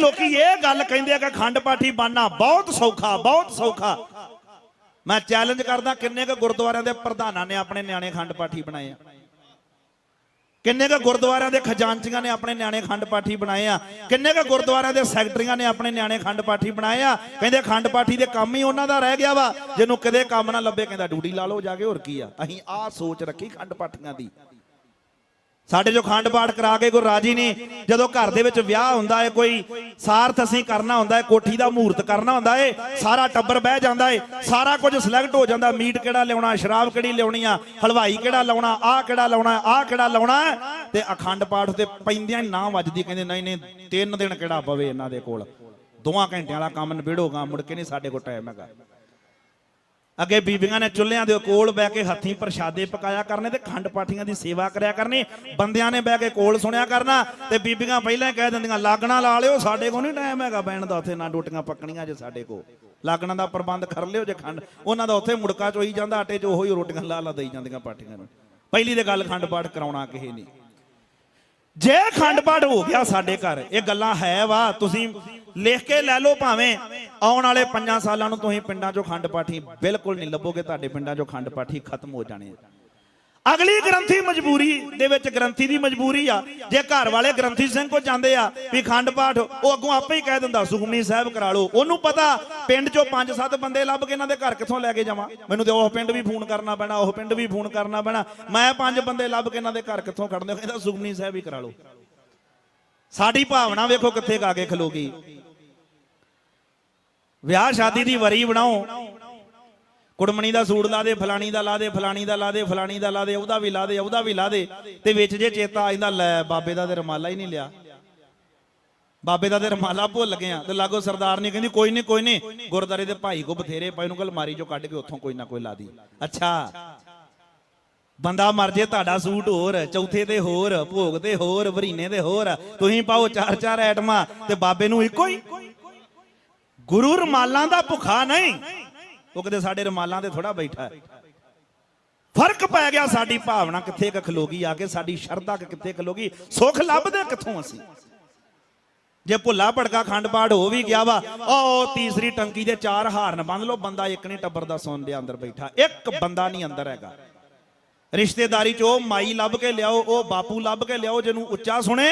ਲੋਕੀ ਇਹ ਗੱਲ ਕਹਿੰਦੇ ਆ ਕਿ ਖੰਡ ਪਾਠੀ ਬਣਨਾ ਬਹੁਤ ਸੌਖਾ ਬਹੁਤ ਸੌਖਾ। ਮੈਂ ਚੈਲੰਜ ਕਰਦਾ ਕਿੰਨੇ ਕੁ ਗੁਰਦੁਆਰਿਆਂ ਦੇ ਪ੍ਰਧਾਨਾਂ ਨੇ ਆਪਣੇ ਨਿਆਣੇ ਖੰਡ ਪਾਠੀ ਬਣਾਏ ਆ। ਕਿੰਨੇ ਕੁ ਗੁਰਦੁਆਰਿਆਂ ਦੇ ਖਜ਼ਾਨਚੀਆਂ ਨੇ ਆਪਣੇ ਨਿਆਣੇ ਖੰਡ ਪਾਠੀ ਬਣਾਏ ਆ। ਕਿੰਨੇ ਕੁ ਗੁਰਦੁਆਰਿਆਂ ਦੇ ਸੈਕਟਰੀਆਂ ਨੇ ਆਪਣੇ ਨਿਆਣੇ ਖੰਡ ਪਾਠੀ ਬਣਾਏ ਆ। ਕਹਿੰਦੇ ਖੰਡ ਪਾਠੀ ਦੇ ਕੰਮ ਹੀ ਉਹਨਾਂ ਦਾ ਰਹਿ ਗਿਆ ਵਾ। ਜਿਹਨੂੰ ਕਦੇ ਕੰਮ ਨਾ ਲੱਭੇ, ਕਹਿੰਦਾ ਡੂੜੀ ਲਾ ਲਓ ਜਾ ਕੇ, ਹੋਰ ਕੀ ਆ। ਅਸੀਂ ਆਹ ਸੋਚ ਰੱਖੀ ਖੰਡ ਪਾਠੀਆਂ ਦੀ। ਸਾਡੇ ਜੋ ਖੰਡ ਪਾਠ ਕਰਾ ਕੇ ਗੁਰੂ ਰਾਜੀ ਨੇ ਜਦੋਂ ਘਰ ਦੇ ਵਿੱਚ ਵਿਆਹ ਹੁੰਦਾ ਹੈ ਕੋਈ ਸਾਰਥ ਅਸੀਂ ਕਰਨਾ ਹੁੰਦਾ ਹੈ ਕੋਠੀ ਦਾ ਮਹੂਰਤ ਕਰਨਾ ਹੁੰਦਾ ਹੈ ਸਾਰਾ ਟੱਬਰ ਬਹਿ ਜਾਂਦਾ ਹੈ ਸਾਰਾ ਕੁਝ ਸਿਲੈਕਟ ਹੋ ਜਾਂਦਾ, ਮੀਟ ਕਿਹੜਾ ਲਿਆਉਣਾ, ਸ਼ਰਾਬ ਕਿਹੜੀ ਲਿਆਉਣੀ ਆ, ਹਲਵਾਈ ਕਿਹੜਾ ਲਾਉਣਾ, ਆਹ ਕਿਹੜਾ ਲਾਉਣਾ, ਆਹ ਕਿਹੜਾ ਲਾਉਣਾ, ਤੇ ਅਖੰਡ ਪਾਠ ਤੇ ਪੈਂਦਿਆਂ ਨਾ ਵੱਜਦੀ, ਕਹਿੰਦੇ ਨਹੀਂ ਨਹੀਂ, ਤਿੰਨ ਦਿਨ ਕਿਹੜਾ ਪਵੇ ਇਹਨਾਂ ਦੇ ਕੋਲ। ਦੋਵਾਂ ਘੰਟਿਆਂ ਵਾਲਾ ਕੰਮ ਨਿਬੇੜੋਗਾ ਮੁੜ ਕੇ ਨਹੀਂ ਸਾਡੇ ਕੋਲ ਟਾਈਮ ਹੈਗਾ। ਅੱਗੇ ਬੀਬੀਆਂ ਨੇ ਚੁੱਲ੍ਹਿਆਂ ਦੇ ਕੋਲ ਬਹਿ ਕੇ ਹੱਥੀਂ ਪ੍ਰਸ਼ਾਦੇ ਪਕਾਇਆ ਕਰਨੇ ਤੇ ਖੰਡ ਪਾਠੀਆਂ ਦੀ ਸੇਵਾ ਕਰਿਆ ਕਰਨੀ। ਬੰਦਿਆਂ ਨੇ ਬਹਿ ਕੇ ਕੋਲ ਸੁਣਿਆ ਕਰਨਾ ਤੇ ਬੀਬੀਆਂ ਪਹਿਲਾਂ ਕਹਿ ਦਿੰਦੀਆਂ, ਲਾਗਣਾ ਲਾ ਲਿਓ, ਸਾਡੇ ਕੋਲ ਨਹੀਂ ਟਾਈਮ ਹੈਗਾ ਬਹਿਣ ਦਾ, ਉੱਥੇ ਨਾ ਡੋਟੀਆਂ ਪੱਕਣੀਆਂ ਜੇ ਸਾਡੇ ਕੋਲ। ਲਾਗਣਾ ਦਾ ਪ੍ਰਬੰਧ ਕਰ ਲਿਓ ਜੇ ਖੰਡ। ਉਹਨਾਂ ਦਾ ਉੱਥੇ ਮੁੜਕਾ ਚੋਈ ਜਾਂਦਾ, ਆਟੇ 'ਚ ਉਹੀ ਰੋਟੀਆਂ ਲਾ ਲਾ ਦੇਈ ਜਾਂਦੀਆਂ ਪਾਠੀਆਂ ਨੂੰ। ਪਹਿਲੀ ਤੇ ਗੱਲ ਖੰਡ ਪਾਠ ਕਰਾਉਣਾ ਕਿਸੇ ਨਹੀਂ ਜੇ ਖੰਡ ਪਾਠ ਹੋ ਗਿਆ ਸਾਡੇ ਘਰ, ਇਹ ਗੱਲਾਂ ਹੈ ਵਾ, ਤੁਸੀਂ ਲਿਖ ਕੇ ਲੈ ਲਓ ਭਾਵੇਂ ਆਉਣ ਵਾਲੇ 5 ਸਾਲਾਂ ਨੂੰ ਤੁਸੀਂ ਪਿੰਡਾਂ 'ਚੋਂ ਖੰਡ ਪਾਠੀ ਬਿਲਕੁਲ ਨਹੀਂ ਲੱਭੋਗੇ, ਤੁਹਾਡੇ ਪਿੰਡਾਂ 'ਚੋਂ ਖੰਡ ਪਾਠੀ ਖਤਮ ਹੋ ਜਾਣੇ ਅਗਲੀ ਗ੍ਰੰਥੀ ਮਜਬੂਰੀ ਦੇ ਵਿੱਚ ਗ੍ਰੰਥੀ ਦੀ ਮਜਬੂਰੀ ਆ। ਜੇ ਘਰ ਵਾਲੇ ਗ੍ਰੰਥੀ ਸਿੰਘ ਕੋ ਜਾਂਦੇ ਆ ਵੀ ਖੰਡ ਪਾਠ, ਉਹ ਅੱਗੋਂ ਆਪੇ ਹੀ ਕਹਿ ਦਿੰਦਾ, ਸੁਖਮਨੀ ਸਾਹਿਬ ਕਰਾ ਲਓ। ਉਹਨੂੰ ਪਤਾ ਪਿੰਡ 'ਚੋਂ 5-7 ਬੰਦੇ ਲੱਭ ਕੇ ਇਹਨਾਂ ਦੇ ਘਰ ਕਿੱਥੋਂ ਲੈ ਕੇ ਜਾਵਾਂ? ਮੈਨੂੰ ਤੇ ਉਹ ਪਿੰਡ ਵੀ ਫੋਨ ਕਰਨਾ ਪੈਣਾ, ਉਹ ਪਿੰਡ ਵੀ ਫੋਨ ਕਰਨਾ ਪੈਣਾ। ਮੈਂ ਪੰਜ ਬੰਦੇ ਲੱਭ ਕੇ ਇਹਨਾਂ ਦੇ ਘਰ ਕਿੱਥੋਂ ਖੜਦੇ ਕਹਿੰਦਾ, ਸੁਖਮਨੀ ਸਾਹਿਬ ਹੀ ਕਰਾ ਲਓ। ਸਾਡੀ ਭਾਵਨਾ ਵੇਖੋ ਕਿੱਥੇ ਗਾ ਕੇ ਖਲੋਗੀ ਵਿਆਹ ਸ਼ਾਦੀ ਦੀ ਵਰੀ ਬਣਾਓ ਕੁੜਮਣੀ ਦਾ ਸੂਟ ਲਾ ਦੇ, ਫਲਾਣੀ ਦਾ ਲਾ ਦੇ, ਫਲਾਣੀ ਦਾ ਲਾ ਦੇ, ਫਲਾਣੀ ਦਾ ਲਾ ਦੇ, ਉਹਦਾ ਵੀ ਲਾ ਦੇ, ਉਹਦਾ ਵੀ ਲਾ ਦੇ ਤੇ ਵਿੱਚ ਜੇ ਚੇਤਾ ਆ ਜਾਂਦਾ ਲੈ ਬਾਬੇ ਦਾ ਤੇ ਰਮਾਲਾ ਹੀ ਨਹੀਂ ਲਿਆ। ਬਾਬੇ ਦਾ ਤੇ ਰਮਾਲਾ ਭੁੱਲ ਗਿਆ ਤੇ ਲਾਗੋ ਸਰਦਾਰ ਨੇ ਕਹਿੰਦੀ, ਕੋਈ ਨਹੀਂ ਕੋਈ ਨਹੀਂ ਗੁਰਦਾਰੇ ਦੇ ਭਾਈ ਕੋ ਬਥੇਰੇ ਪਏ ਨੂੰ ਕਲ ਮਾਰੀ ਚੋਂ ਕੱਢ ਕੇ ਉੱਥੋਂ ਕੋਈ ਨਾ ਕੋਈ ਲਾ ਦੀ। ਅੱਛਾ। ਬੰਦਾ ਮਰ ਜੇ ਤੁਹਾਡਾ ਸੂਟ ਹੋਰ, ਚੌਥੇ ਤੇ ਹੋਰ, ਭੋਗ ਤੇ ਹੋਰ, ਵਰੀਨੇ ਤੇ ਹੋਰ, ਤੁਸੀਂ ਪਾਓ ਚਾਰ ਚਾਰ ਐਟਮਾਂ ਤੇ ਬਾਬੇ ਨੂੰ ਇੱਕੋ ਹੀ। ਗੁਰੂ ਰਮਾਲਾਂ ਦਾ ਭੁਖਾ ਨਹੀਂ। ਉਹ ਕਦੇ ਸਾਡੇ ਰਮਾਲਾਂ ਤੇ ਥੋੜਾ ਬੈਠਾ ਹੈ। ਫ਼ਰਕ ਪੈ ਗਿਆ ਸਾਡੀ ਭਾਵਨਾ ਕਿੱਥੇ ਕ ਖਲੋਗੀ, ਆ ਕੇ ਸਾਡੀ ਸ਼ਰਧਾ ਕਿੱਥੇ ਖਲੋਗੀ, ਸੁੱਖ ਲੱਭਦੇ ਕਿੱਥੋਂ ਅਸੀਂ? ਜੇ ਭੁੱਲਾ ਭੜਕਾ ਖੰਡ ਪਾੜ ਹੋ ਵੀ ਗਿਆ ਵਾ ਉਹ ਤੀਸਰੀ ਟੰਕੀ ਦੇ ਚਾਰ ਹਾਰਨ ਬੰਨ ਲਓ, ਬੰਦਾ ਇੱਕ ਨਹੀਂ ਟੱਬਰ ਦਾ ਸੁਣ ਲਿਆ ਅੰਦਰ ਬੈਠਾ, ਇੱਕ ਬੰਦਾ ਨਹੀਂ ਅੰਦਰ ਹੈਗਾ। ਰਿਸ਼ਤੇਦਾਰੀ ਚ ਉਹ ਮਾਈ ਲੱਭ ਕੇ ਲਿਆਓ, ਉਹ ਬਾਪੂ ਲੱਭ ਕੇ ਲਿਆਓ, ਜਿਹਨੂੰ ਉੱਚਾ ਸੁਣੇ,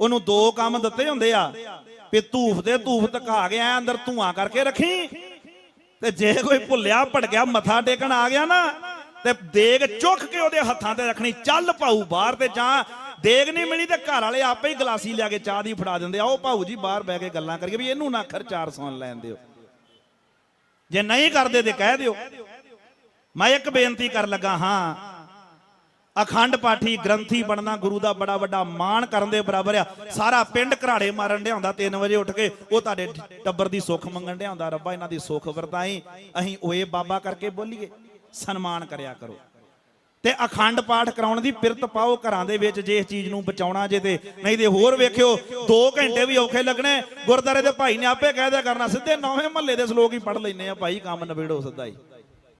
ਉਹਨੂੰ ਦੋ ਕੰਮ ਦਿੱਤੇ ਹੁੰਦੇ ਆ, ਵੀ ਧੂਫ ਦੇ ਧੂਫ ਤਕਾ ਗਿਆ ਅੰਦਰ ਧੂਆਂ ਕਰਕੇ ਰੱਖੀ ਤੇ ਜੇ ਕੋਈ ਭੁੱਲਿਆ ਭਟਕਿਆ ਮੱਥਾ ਟੇਕਣ ਆ ਗਿਆ ਨਾ, ਤੇ ਦੇਗ ਚੁੱਕ ਕੇ ਉਹਦੇ ਹੱਥਾਂ ਤੇ ਰੱਖਣੀ, ਚੱਲ ਭਾਊ ਬਾਹਰ ਤੇ ਜਾਂ। ਦੇਗ ਨਹੀਂ ਮਿਲੀ ਤੇ ਘਰ ਵਾਲੇ ਆਪੇ ਹੀ ਗਲਾਸੀ ਲਿਆ ਕੇ ਚਾਹ ਦੀ ਫੜਾ ਦਿੰਦੇ ਆਓ ਉਹ ਭਾਊ ਜੀ, ਬਾਹਰ ਬਹਿ ਕੇ ਗੱਲਾਂ ਕਰੀਏ ਵੀ ਇਹਨੂੰ ਨਾ ਅਖਰ ਚਾਰ ਸੁਣ ਲੈਣ ਦਿਓ। ਜੇ ਨਹੀਂ ਕਰਦੇ ਤੇ ਕਹਿ ਦਿਓ। ਮੈਂ ਇੱਕ ਬੇਨਤੀ ਕਰ ਲੱਗਾ ਹਾਂ ਅਖੰਡ ਪਾਠੀ ਗ੍ਰੰਥੀ ਬਣਨਾ ਗੁਰੂ ਦਾ ਬੜਾ ਵੱਡਾ ਮਾਣ ਕਰਨ ਦੇ ਬਰਾਬਰ ਆ। ਸਾਰਾ ਪਿੰਡ ਘਰਾੜੇ ਮਾਰਨ ਡਿਆਉਂਦਾ ਹੁੰਦਾ 3 ਵਜੇ ਉੱਠ ਕੇ। ਉਹ ਤੁਹਾਡੇ ਟੱਬਰ ਦੀ ਸੁੱਖ ਮੰਗਣ ਡਿਆਉਂਦਾ, ਰੱਬਾ ਇਹਨਾਂ ਦੀ ਸੁੱਖ ਵਰਤਾਈ। ਅਸੀਂ ਓਏ ਬਾਬਾ ਕਰਕੇ ਬੋਲੀਏ, ਸਨਮਾਨ ਕਰਿਆ ਕਰੋ। ਤੇ ਅਖੰਡ ਪਾਠ ਕਰਾਉਣ ਦੀ ਪਿਰਤ ਪਾਓ ਘਰਾਂ ਦੇ ਵਿੱਚ, ਜੇ ਇਸ ਚੀਜ਼ ਨੂੰ ਬਚਾਉਣਾ ਜੇ ਤੇ ਨਹੀਂ ਤੇ ਹੋਰ ਵੇਖਿਓ 2 ਘੰਟੇ ਵੀ ਔਖੇ ਲੱਗਣੇ। ਗੁਰਦਾਰੇ ਦੇ ਭਾਈ ਨੇ ਆਪੇ ਕਹਿ ਦਿਆ ਕਰਨਾ, ਸਿੱਧੇ ਨੌਵੇਂ ਮਹੱਲੇ ਦੇ ਸ਼ਲੋਕ ਹੀ ਪੜ ਲੈਨੇ ਆ, ਭਾਈ ਕੰਮ ਨਿਬੇੜੋ ਸਿੱਧਾ ਹੀ।